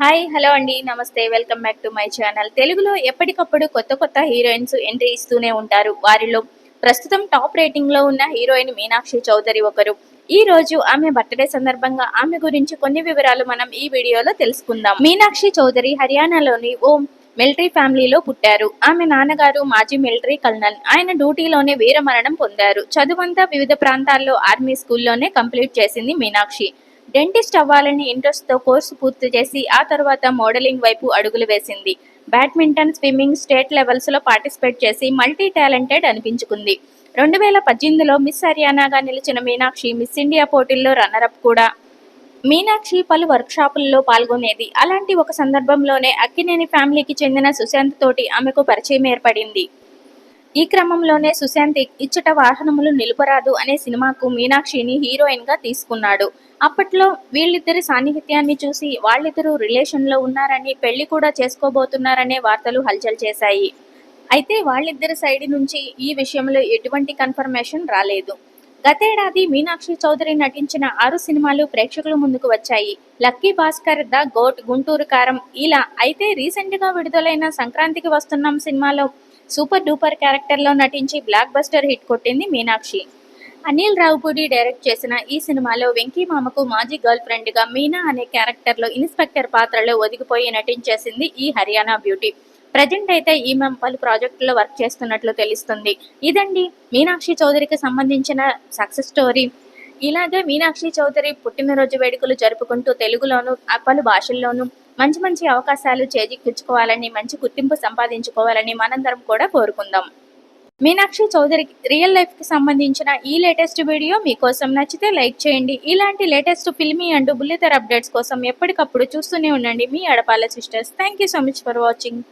Hi hello అండి. నమస్తే. Welcome back to my channel. తెలుగులో ఎప్పటికప్పుడు కొత్త కొత్త హీరోయిన్స్ ఎంట్రీ ఇస్తూనే ఉంటారు. వారిలో ప్రస్తుతం టాప్ రేటింగ్లో ఉన్న హీరోయిన్ మీనాక్షి చౌదరి ఒకరు. ఈ రోజు ఆమె బర్త్డే సందర్భంగా ఆమె గురించి కొన్ని వివరాలు మనం ఈ వీడియోలో తెలుసుకుందాం. మీనాక్షి చౌదరి హర్యానాలోని ఓ మిలిటరీ ఫ్యామిలీలో పుట్టారు. ఆమె నాన్నగారు మాజీ మిలిటరీ కల్నల్. ఆయన డ్యూటీలోనే వీరమరణం పొందారు. చదువంతా వివిధ ప్రాంతాల్లో ఆర్మీ స్కూల్లోనే కంప్లీట్ చేసింది మీనాక్షి. డెంటిస్ట్ అవ్వాలని ఇంట్రెస్ట్తో కోర్సు పూర్తి చేసి ఆ తర్వాత మోడలింగ్ వైపు అడుగులు వేసింది. బ్యాడ్మింటన్ స్విమ్మింగ్ స్టేట్ లెవెల్స్లో పార్టిసిపేట్ చేసి మల్టీ టాలెంటెడ్ అనిపించుకుంది. రెండు వేల పద్దెనిమిదిలో మిస్ హర్యానాగా నిలిచిన మీనాక్షి మిస్ ఇండియా పోటీల్లో రన్నరప్ కూడా. మీనాక్షి పలు వర్క్షాపుల్లో పాల్గొనేది. అలాంటి ఒక సందర్భంలోనే అక్కినేని ఫ్యామిలీకి చెందిన సుశాంత్ తోటి ఆమెకు పరిచయం ఏర్పడింది. ఈ క్రమంలోనే సుశాంత్ ఇచ్చట వాహనములు నిలుపరాదు అనే సినిమాకు మీనాక్షిని హీరోయిన్గా తీసుకున్నాడు. అప్పట్లో వీళ్ళిద్దరి సాన్నిహిత్యాన్ని చూసి వాళ్ళిద్దరూ రిలేషన్లో ఉన్నారని పెళ్ళి కూడా చేసుకోబోతున్నారనే వార్తలు హల్చల్ చేశాయి. అయితే వాళ్ళిద్దరి సైడ్ నుంచి ఈ విషయంలో ఎటువంటి కన్ఫర్మేషన్ రాలేదు. గతేడాది మీనాక్షి చౌదరి నటించిన ఆరు సినిమాలు ప్రేక్షకుల ముందుకు వచ్చాయి. Lucky Bhaskar the GOAT Guntur Kaaram ఇలా. అయితే రీసెంట్గా విడుదలైన సంక్రాంతికి వస్తున్నాం సినిమాలో సూపర్ డూపర్ క్యారెక్టర్లో నటించి బ్లాక్ బస్టర్ హిట్ కొట్టింది మీనాక్షి. అనిల్ రావుపూడి డైరెక్ట్ చేసిన ఈ సినిమాలో వెంకీ మామకు మాజీ గర్ల్ ఫ్రెండ్గా మీనా అనే క్యారెక్టర్లో ఇన్స్పెక్టర్ పాత్రలో ఒదిగిపోయి నటించేసింది ఈ హర్యానా బ్యూటీ. ప్రజెంట్ అయితే ఈమె పలు ప్రాజెక్టుల్లో వర్క్ చేస్తున్నట్లు తెలుస్తుంది. ఇదండి మీనాక్షి చౌదరికి సంబంధించిన సక్సెస్ స్టోరీ. ఇలాగే మీనాక్షి చౌదరి పుట్టినరోజు వేడుకలు జరుపుకుంటూ తెలుగులోను పలు భాషల్లోనూ మంచి మంచి అవకాశాలు చేజిక్కించుకోవాలని మంచి గుర్తింపు సంపాదించుకోవాలని మనందరం కూడా కోరుకుందాం. మీనాక్షి చౌదరి రియల్ లైఫ్కి సంబంధించిన ఈ లేటెస్ట్ వీడియో మీకోసం నచ్చితే లైక్ చేయండి. ఇలాంటి లేటెస్ట్ ఫిల్మీ అండ్ బుల్లితెర అప్డేట్స్ కోసం ఎప్పటికప్పుడు చూస్తూనే ఉండండి. మీ Adapala sisters thank you so much for watching.